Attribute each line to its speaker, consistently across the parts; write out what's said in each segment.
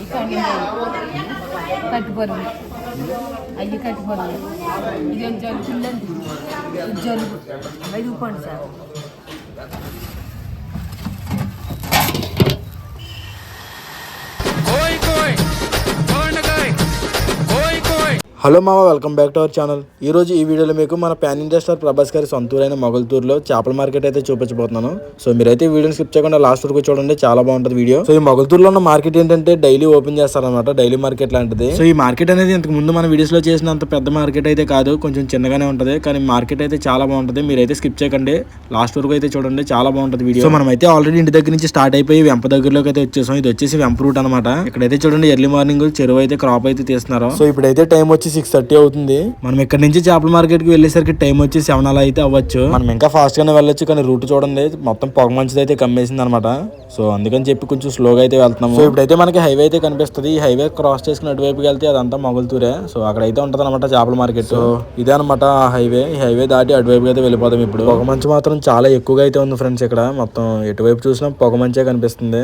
Speaker 1: ఈ కండి కట్టుబరువు అయ్యి కట్టుబరువు ఇది జలుబు ఉందండి జలుబు ఐదు పండు సార్.
Speaker 2: హలో మామ welcome back to our channel. ఈ రోజు ఈ వీడియోలో మీకు మన ప్యాన్ ఇండియా స్టార్ ప్రభాస్ గారి సొంతూరైన మొగల్తూరులో చేపల మార్కెట్ అయితే చూపించబోతున్నాను. సో మీరైతే వీడియోని స్కిప్ చేయకుండా లాస్ట్ వరకు చూడండి చాలా బాగుంటుంది వీడియో. సో ఈ మొగల్తూరులో ఉన్న మార్కెట్ ఏంటంటే డైలీ ఓపెన్ చేస్తారనమాట డైలీ మార్కెట్ లాంటిది. సో ఈ మార్కెట్ అనేది ఇంతకు ముందు మన వీడియోస్లో చేసినంత పెద్ద మార్కెట్ అయితే కాదు కొంచెం చిన్నగానే ఉంటది. కానీ మార్కెట్ అయితే చాలా బాగుంటది. మీరైతే స్కిప్ చేయకండి లాస్ట్ వరకు అయితే చూడండి చాలా బాగుంటది వీడియో. సో మనం అయితే ఆల్రెడీ ఇంటి దగ్గర నుంచి స్టార్ట్ అయిపోయి వెంప దగ్గరలోకి అయితే వచ్చేసాం. ఇది వచ్చేసి వెంప రూట్ అనమాట ఇక్కడైతే చూడండి ఎర్లీ మార్నింగ్ చెరువు అయితే క్రాప్ అయితే తీస్తున్నారు. సో ఇప్పుడైతే టైం వచ్చేసి సిక్స్ థర్టీ అవుతుంది. మనం ఇక్కడ నుంచి చేపల మార్కెట్కి వెళ్ళేసరికి టైం వచ్చి సెవెన్ అలా అయితే అవ్వచ్చు. మనం ఇంకా ఫాస్ట్ గానే వెళ్ళొచ్చు కానీ రూట్ చూడండి మొత్తం పొగ మంచిది అయితే కమ్మేసింది అనమాట సో అందుకని చెప్పి కొంచెం స్లోగా అయితే వెళ్తున్నాము. సో ఇప్పుడైతే మనకి హైవే అయితే కనిపిస్తుంది. ఈ హైవే క్రాస్ చేసుకుని అటువైపుకి వెళ్తే అదంతా మొగల్తూరే సో అక్కడైతే ఉంటది అనమాట చేపల మార్కెట్ సో ఇదే అనమాట హైవే ఈ హైవే దాటి అటువైపుకి అయితే వెళ్ళిపోతాం ఇప్పుడు. పొగ మంచు మాత్రం చాలా ఎక్కువగా అయితే ఉంది ఫ్రెండ్స్ ఇక్కడ. మొత్తం ఎటువైపు చూసినా పొగ మంచే కనిపిస్తుంది.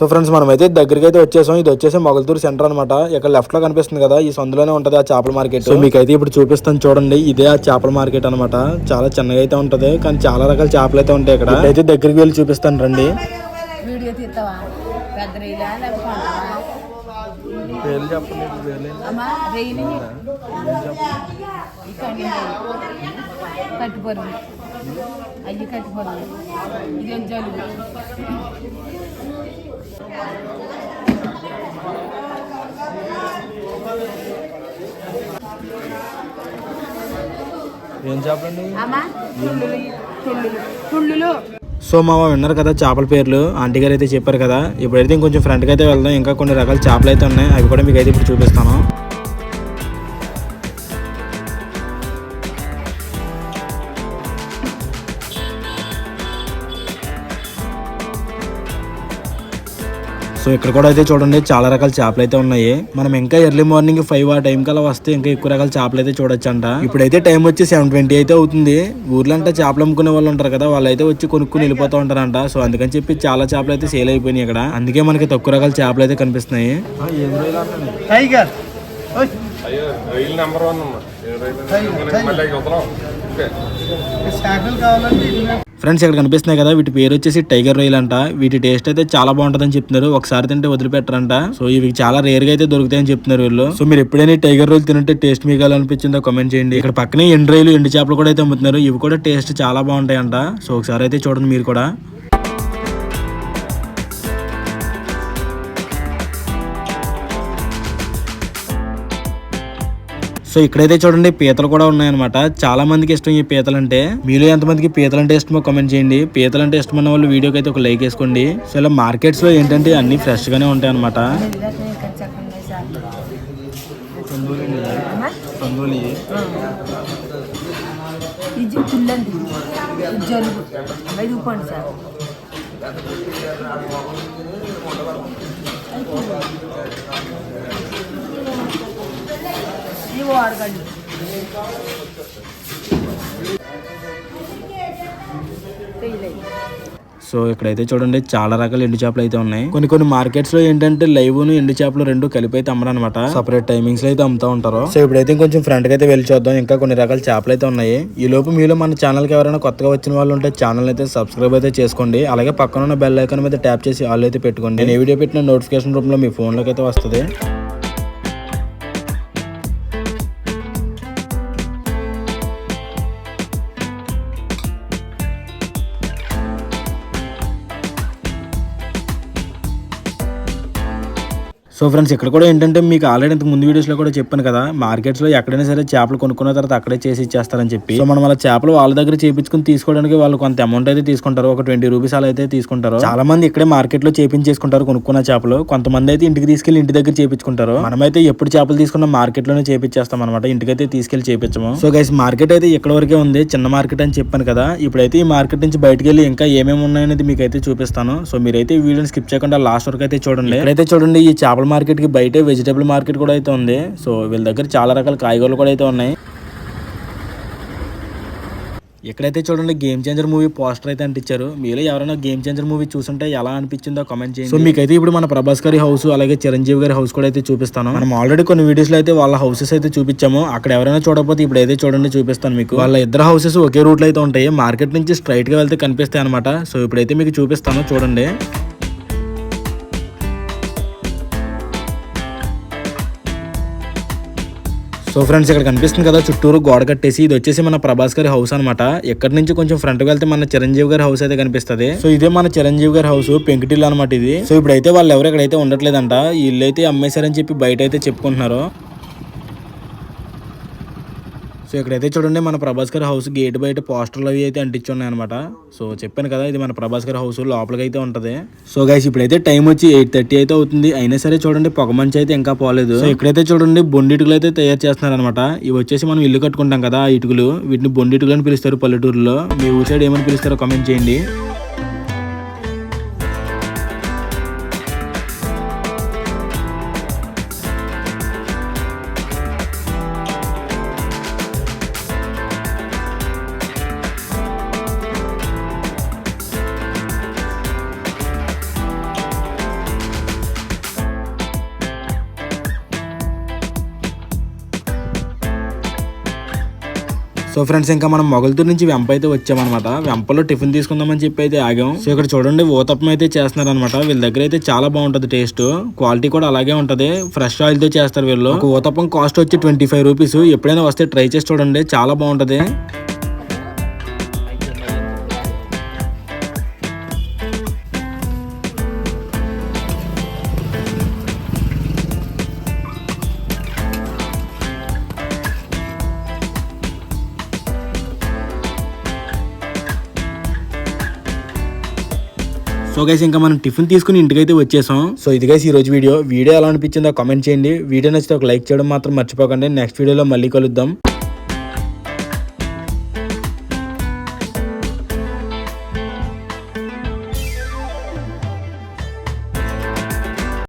Speaker 2: సో ఫ్రెండ్స్ మనం అయితే దగ్గరికి అయితే వచ్చేసాం. ఇది వచ్చేసి మొగల్తూరు సెంటర్ అనమాట ఇక్కడ లెఫ్ట్లో కనిపిస్తుంది కదా ఈ సందులోనే ఉంటది ఆ చేపల మార్కెట్. సో మీకైతే ఇప్పుడు చూపిస్తాను చూడండి ఇదే ఆ చేపల మార్కెట్ అనమాట చాలా చిన్నగా అయితే ఉంటది కానీ చాలా రకాల చేపలు అయితే ఉంటాయి ఇక్కడ. అయితే దగ్గరికి వెళ్ళి చూపిస్తాను రండి.
Speaker 1: వీడియో ఈ కండి కట్టుబరువు అయ్యి కట్టుబరువు ఇది జలుబు.
Speaker 2: ఏం
Speaker 1: తుళ్ళులు తుళ్ళులు తుళ్ళులు
Speaker 2: సో మా విన్నారు కదా చేపల పేర్లు. ఆంటీ గారు అయితే చెప్పారు కదా. ఇప్పుడైతే ఇంకొంచెం ఫ్రంట్కి అయితే వెళ్దాం. ఇంకా కొన్ని రకాల చేపలు అయితే ఉన్నాయి. అవి కూడా మీకు అయితే ఇప్పుడు చూపిస్తాను. సో ఇక్కడ కూడా అయితే చూడండి చాలా రకాల చేపలు అయితే ఉన్నాయి. మనం ఇంకా ఎర్లీ మార్నింగ్ ఫైవ్ ఆ టైం కల్లా వస్తే ఇంకా ఎక్కువ రకాల చేపలు అయితే చూడొచ్చు అంట ఇప్పుడైతే టైం వచ్చి సెవెన్ ట్వంటీ అయితే అవుతుంది. ఊర్లో అంటే చేపలు అమ్ముకునే వాళ్ళు ఉంటారు కదా వాళ్ళు అయితే వచ్చి కొనుక్కుని వెళ్ళిపోతూ ఉంటారంట. సో అందుకని చెప్పి చాలా చేపలు అయితే సేల్ అయిపోయినాయి ఇక్కడ. అందుకే మనకి తక్కువ రకాల చేపలు అయితే కనిపిస్తున్నాయి.
Speaker 3: టైగర్
Speaker 4: అయ్యో రైలు నెంబర్ వన్
Speaker 2: ఫ్రెండ్స్ ఇక్కడ కనిపిస్తున్నాయి కదా వీటి పేరు వచ్చేసి టైగర్ రొయ్యలు అంట. వీటి టేస్ట్ అయితే చాలా బాగుంటుందని చెప్తున్నారు. ఒకసారి తింటే వదిలిపెట్టరంట. సో ఇవి చాలా రేర్గా అయితే దొరుకుతాయని చెప్తున్నారు వీళ్ళు. సో మీరు ఎప్పుడైనా టైగర్ రొయ్యలు తింటే టేస్ట్ మీకు ఎలా అనిపించిందో కామెంట్ చేయండి. ఇక్కడ పక్కనే ఎండు రొయ్యలు ఎండు చేపలు కూడా అయితే అమ్ముతున్నారు. ఇవి కూడా టేస్ట్ చాలా బాగుంటాయంట. సో ఒకసారి అయితే చూడండి మీరు కూడా. సో ఇక్కడైతే చూడండి పీతలు కూడా ఉన్నాయన్నమాట. చాలా మందికి ఇష్టం ఈ పీతలు అంటే మీలో ఎంతమందికి పీతలు అంటే ఇష్టమో కామెంట్ చేయండి. పీతలు అంటే ఇష్టమైన వాళ్ళు వీడియోకి అయితే ఒక లైక్ వేసుకోండి. సో ఇలా మార్కెట్స్లో ఏంటంటే అన్ని ఫ్రెష్ గానే ఉంటాయి అనమాట
Speaker 1: సార్ ఇవి అడగండి.
Speaker 2: సో ఇక్కడైతే చూడండి చాలా రకాల ఎండు చేపలు అయితే ఉన్నాయి. కొన్ని కొన్ని మార్కెట్స్లో ఏంటంటే లైవ్ను ఎండు చేపలు రెండు కలిపి అయితే అమ్మరు అనమాట సపరేట్ టైమింగ్స్లో అయితే అమ్ముతా ఉంటారు. సో ఇప్పుడైతే కొంచెం ఫ్రంట్కి అయితే వెళ్ళి చూద్దాం. ఇంకా కొన్ని రకాల చేపలు అయితే ఉన్నాయి. ఈ లోపు మీలో మన ఛానల్కి ఎవరైనా కొత్తగా వచ్చిన వాళ్ళు ఉంటే ఛానల్ అయితే సబ్స్క్రైబ్ అయితే చేసుకోండి. అలాగే పక్కన ఉన్న బెల్ ఐకాన్ మీద ట్యాప్ చేసి ఆల్ అయితే పెట్టుకోండి. నేను ఈ వీడియో పెట్టిన నోటిఫికేషన్ రూపంలో మీ ఫోన్లోకి అయితే వస్తుంది. సో ఫ్రెండ్స్ ఇక్కడ కూడా ఏంటంటే మీకు ఆల్రెడీ ఇంతకు ముందు వీడియోస్లో కూడా చెప్పాను కదా మార్కెట్స్లో ఎక్కడైనా సరే చేపలు కొనుక్కున్న తర్వాత అక్కడే చేసి ఇచ్చేస్తారని చెప్పి. సో మనం అలా చేపలు వాళ్ళ దగ్గర చేపించుకుని తీసుకోవడానికి వాళ్ళు కొంత అమౌంట్ అయితే తీసుకుంటారు ఒక ట్వంటీ రూపీస్ అలా అయితే తీసుకుంటారు. చాలా మంది ఇక్కడే మార్కెట్లో చేపించేసుకుంటారు కొనుక్కున్న చేపలు కొంతమంది అయితే ఇంటికి తీసుకెళ్ళి ఇంటి దగ్గర చేపించుకుంటారు. మనమైతే ఎప్పుడు చేపలు తీసుకున్న మార్కెట్లోనే చేపించేస్తాం అనమాట ఇంటికైతే తీసుకెళ్ళి చేపించము. సో గైస్ మార్కెట్ అయితే ఇక్కడ వరకే ఉంది చిన్న మార్కెట్ అని చెప్పాను కదా ఇప్పుడైతే ఈ మార్కెట్ నుంచి బయటకు వెళ్ళి ఇంకా ఏమేమి ఉన్నాయనేది మీకు అయితే చూపిస్తాను. సో మీరైతే వీడియోని స్కిప్ చేయకుండా లాస్ట్ వరకు అయితే చూడండి. ఇక్కడైతే చూడండి ఈ చేపల మార్కెట్కి బయట వెజిటేబుల్ మార్కెట్ కూడా అయితే ఉంది. సో వీళ్ళ దగ్గర చాలా రకాల కాయగూరలు కూడా అయితే ఉన్నాయి. ఎక్కడైతే చూడండి గేమ్ చేంజర్ మూవీ పోస్టర్ అయితే అంటించారు. మీలో ఎవరైనా గేమ్ చేంజర్ మూవీ చూసుంటే ఎలా అనిపించిందో కామెంట్ చేయండి. సో మీకైతే ఇప్పుడు మన ప్రభాస్ గారి హౌస్ అలాగే చిరంజీవి గారి హౌస్ కూడా అయితే చూపిస్తాను. మనం ఆల్రెడీ కొన్ని వీడియోస్లో అయితే వాళ్ళ హౌసెస్ అయితే చూపించాము. అక్కడ ఎవరైనా చూడకపోతే ఇప్పుడు అయితే చూడండి చూపిస్తాను మీకు. వాళ్ళ ఇద్దరు హౌసెస్ ఒకే రూట్లో అయితే ఉంటాయి. మార్కెట్ నుంచి స్ట్రైట్గా వెళ్తే కనిపిస్తాయి అనమాట సో ఇప్పుడైతే మీకు చూపిస్తాను చూడండి. సో ఫ్రెండ్స్ ఇక్కడ కనిపిస్తుంది కదా చుట్టూరు గోడ కట్టేసి ఇది వచ్చేసి మన ప్రభాస్ గారి హౌస్ అనమాట ఇక్కడ నుంచి కొంచెం ఫ్రంట్ వెళ్తే మన చిరంజీవి గారి హౌస్ అయితే కనిపిస్తది. సో ఇదే మన చిరంజీవి గారి హౌస్ పెంకుటిల్లు అనమాట ఇది. సో ఇప్పుడైతే వాళ్ళు ఎవరు ఇక్కడైతే ఉండట్లేదంట ఈ ఇల్లు అయితే అమ్మేశారని చెప్పి బయట అయితే చెప్పుకుంటున్నారు. సో ఇక్కడైతే చూడండి మన ప్రభాస్ గారి హౌస్ గేట్ బయట పోస్టర్లు అవి అయితే అంటించున్నాయి అనమాట సో చెప్పాను కదా ఇది మన ప్రభాస్ గారి హౌస్ లోపలికి అయితే ఉంటది. సో గైస్ ఇప్పుడైతే టైం వచ్చి ఎయిట్ థర్టీ అయితే అవుతుంది. అయినా సరే చూడండి పొగ మంచి అయితే ఇంకా పోలేదు. సో ఇక్కడైతే చూడండి బొండి ఇటుకలు అయితే తయారు చేస్తున్నారు అనమాట ఇవి వచ్చేసి మనం ఇల్లు కట్టుకుంటాం కదా ఇటుకలు. వీటిని బొండిటుకులు అని పిలుస్తారు పల్లెటూరులో. మీ ఊరి సైడ్ ఏమని పిలుస్తారో కామెంట్ చేయండి. సో ఫ్రెండ్స్ ఇంకా మనం మొగల్తూరు నుంచి వెంప అయితే వచ్చామన్నమాట. వెంపలో టిఫిన్ తీసుకుందామని చెప్పి అయితే ఆగాం. సో ఇక్కడ చూడండి ఊతప్పం అయితే చేస్తున్నారు అనమాట వీళ్ళ దగ్గర అయితే చాలా బాగుంటుంది టేస్ట్. క్వాలిటీ కూడా అలాగే ఉంటది. ఫ్రెష్ ఆయిల్తో చేస్తారు వీళ్ళు. ఊతప్పం కాస్ట్ వచ్చి ట్వంటీ ఫైవ్ రూపీస్. ఎప్పుడైనా వస్తే ట్రై చేసి చూడండి. చాలా బాగుంటది. సో గైస్ ఇంకా మనం టిఫిన్ తీసుకుని ఇంటికైతే వచ్చేసాం. సో ఇది గైస్ ఈ రోజు వీడియో. వీడియో ఎలా అనిపించిందో కామెంట్ చేయండి. వీడియో నచ్చితే ఒక లైక్ చేయడం మాత్రం మర్చిపోకండి. నెక్స్ట్ వీడియోలో మళ్ళీ కలుద్దాం.